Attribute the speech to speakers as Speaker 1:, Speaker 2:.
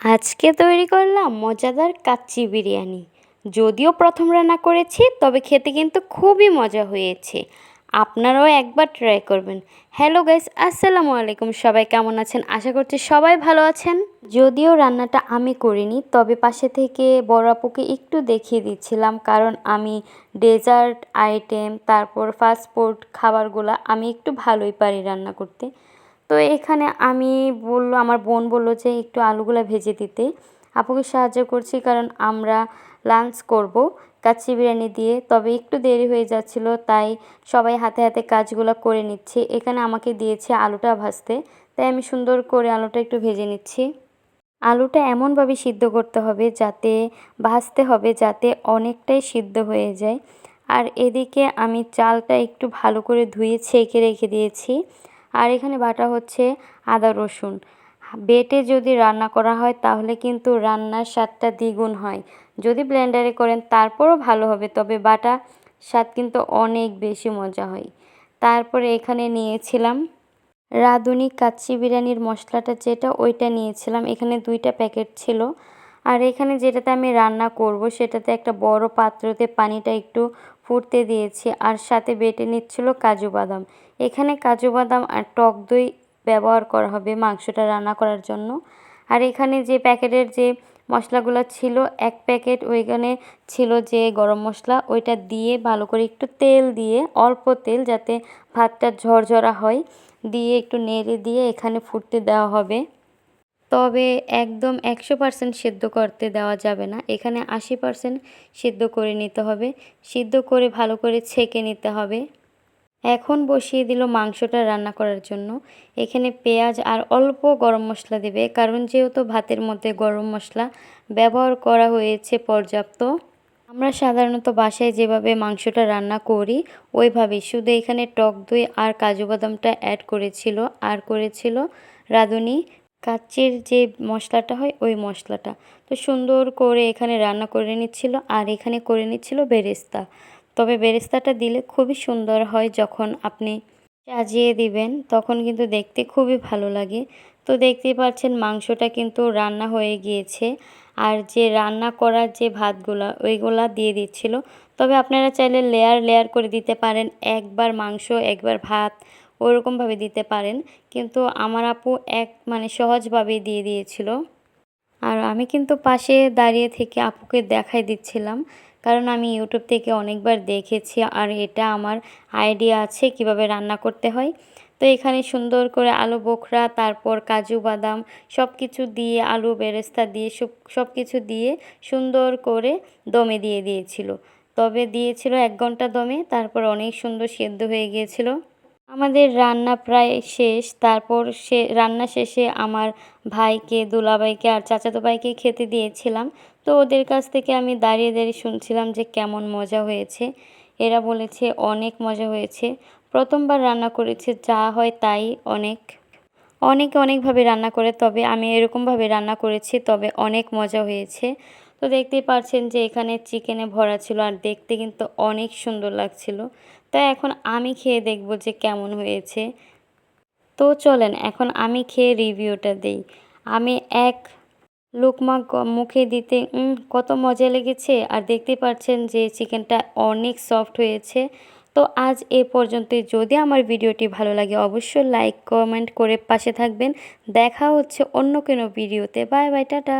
Speaker 1: আজকে তৈরি করলাম মজাদার কাচ্চি বিরিয়ানি। যদিও প্রথম রান্না করেছি, তবে খেতে কিন্তু খুবই মজা হয়েছে। আপনারাও একবার ট্রাই করবেন। হ্যালো গাইস আসসালামু আলাইকুম। সবাই কেমন আছেন? আশা করছি সবাই ভালো আছেন। যদিও রান্নাটা আমি করিনি, তবে পাশে থেকে বড় আপুকে একটু দেখিয়ে দিচ্ছিলাম, কারণ আমি ডেজার্ট আইটেম তারপর ফাস্টফুড খাবারগুলো আমি একটু ভালোই পারি রান্না করতে। তো এখানে আমি বলল, আমার বোন বলল যে একটু আলুগুলো ভেজে দিতে। আপুকে সাহায্য করছি কারণ আমরা লাঞ্চ করব কাচ্চি বিরিয়ানি দিয়ে। তবে একটু দেরি হয়ে যাচ্ছিল, তাই সবাই হাতে হাতে কাজগুলো করে নিচ্ছে। এখানে আমাকে দিয়েছে আলুটা ভাজতে, তাই আমি সুন্দর করে আলুটা একটু ভেজে নিচ্ছি। আলুটা এমনভাবে সিদ্ধ করতে হবে যাতে, ভাজতে হবে যাতে অনেকটাই সিদ্ধ হয়ে যায়। আর এদিকে আমি চালটা একটু ভালো করে ধুয়ে ছেঁকে রেখে দিয়েছি। আর এখানে বাটা হচ্ছে আদা, রসুন। বেটে যদি রান্না করা হয়, তাহলে কিন্তু রান্নার স্বাদটা দ্বিগুণ হয়। যদি ব্লেন্ডারে করেন, তারপরও ভালো হবে, তবে বাটা স্বাদ কিন্তু অনেক বেশি মজা হয়। তারপরে এখানে নিয়েছিলাম রাঁধুনি কাচ্চি বিরিয়ানির মশলাটা, যেটা ওইটা নিয়েছিলাম। এখানে দুইটা প্যাকেট ছিল। আর এখানে যেটাতে আমি রান্না করব, সেটাতে একটা বড় পাত্রতে পানিটা একটু ফুটতে দিয়েছি আর সাথে বেটে নিচ্ছিল কাজু বাদাম। এখানে কাজু বাদাম আর টক দই ব্যবহার করা হবে মাংসটা রান্না করার জন্য। আর এখানে যে প্যাকেটের যে মশলাগুলো ছিল, এক প্যাকেট ওইখানে ছিল যে গরম মশলা, ওইটা দিয়ে ভালো করে একটু তেল দিয়ে, অল্প তেল যাতে ভাতটা ঝরঝরা হয়, দিয়ে একটু নেড়ে দিয়ে এখানে ফুটতে দেওয়া হবে। তবে একদম একশো পার্সেন্ট সেদ্ধ করতে দেওয়া যাবে না। এখানে আশি পার্সেন্ট সিদ্ধ করে নিতে হবে। সিদ্ধ করে ভালো করে ছেঁকে নিতে হবে। এখন বসিয়ে দিল মাংসটা রান্না করার জন্য। এখানে পেঁয়াজ আর অল্প গরম মশলা দেবে, কারণ যেহেতু ভাতের মধ্যে গরম মশলা ব্যবহার করা হয়েছে পর্যাপ্ত। আমরা সাধারণত বাসায় যেভাবে মাংসটা রান্না করি ওইভাবেই শুধু এখানে টক দই আর কাজু বাদামটা অ্যাড করেছিল, আর করেছিল রাঁধুনি। কাচ্চির যে মশলাটা হয়, ওই মশলাটা। তো সুন্দর করে এখানে রান্না করে নিচ্ছিল আর এখানে করে নিচ্ছিল বেরেস্তা। তবে বেরেস্তাটা দিলে খুবই সুন্দর হয় যখন আপনি সাজিয়ে দিবেন, তখন কিন্তু দেখতে খুবই ভালো লাগে। তো দেখতেই পাচ্ছেন মাংসটা কিন্তু রান্না হয়ে গিয়েছে। আর যে রান্না করার যে ভাতগুলা, ওইগুলা দিয়ে দিচ্ছিল। তবে আপনারা চাইলে লেয়ার লেয়ার করে দিতে পারেন। একবার মাংস, একবার ভাত ওরকমভাবে দিতে পারেন। কিন্তু আমার আপু এক মানে সহজভাবেই দিয়ে দিয়েছিল। আর আমি কিন্তু পাশে দাঁড়িয়ে থেকে আপুকে দেখাই দিচ্ছিলাম। কারণ আমি ইউটিউব থেকে অনেকবার দেখেছি আর এটা আমার আইডিয়া আছে কীভাবে রান্না করতে হয়। তো এখানে সুন্দর করে আলু বোখরা, তারপর কাজু বাদাম সব কিছু দিয়ে, আলু বেরেস্তা দিয়ে, সব সব কিছু দিয়ে সুন্দর করে দমে দিয়ে দিয়েছিল। তবে দিয়েছিল এক ঘণ্টা দমে, তারপর অনেক সুন্দর সেদ্ধ হয়ে গিয়েছিল। আমাদের রান্না প্রায় শেষ। তারপর সে, রান্না শেষে আমার ভাইকে, দুলাভাইকে আর চাচাতো ভাইকে খেতে দিয়েছিলাম। তো ওদের কাছ থেকে আমি দাঁড়িয়ে দাঁড়িয়ে শুনছিলাম যে কেমন মজা হয়েছে। এরা বলেছে অনেক মজা হয়েছে। প্রথমবার রান্না করেছে, যা হয় তাই অনেক। অনেকে অনেকভাবে রান্না করে, তবে আমি এরকমভাবে রান্না করেছি, তবে অনেক মজা হয়েছে। তো দেখতেই পাচ্ছেন যে এখানে চিকেনে ভরা ছিল আর দেখতে কিন্তু অনেক সুন্দর লাগছিল। তাই এখন আমি খেয়ে দেখব যে কেমন হয়েছে। তো চলেন, এখন আমি খেয়ে রিভিউটা দেই। আমি এক লুকমা মুখে দিতে কত মজা লেগেছে। আর দেখতে পাচ্ছেন যে চিকেনটা অনেক সফট হয়েছে। তো আজ এ পর্যন্তই। যদি আমার ভিডিওটি ভালো লাগে, অবশ্যই লাইক, কমেন্ট করে পাশে থাকবেন। দেখা হচ্ছে অন্য কোনো ভিডিওতে। Bye bye, tata.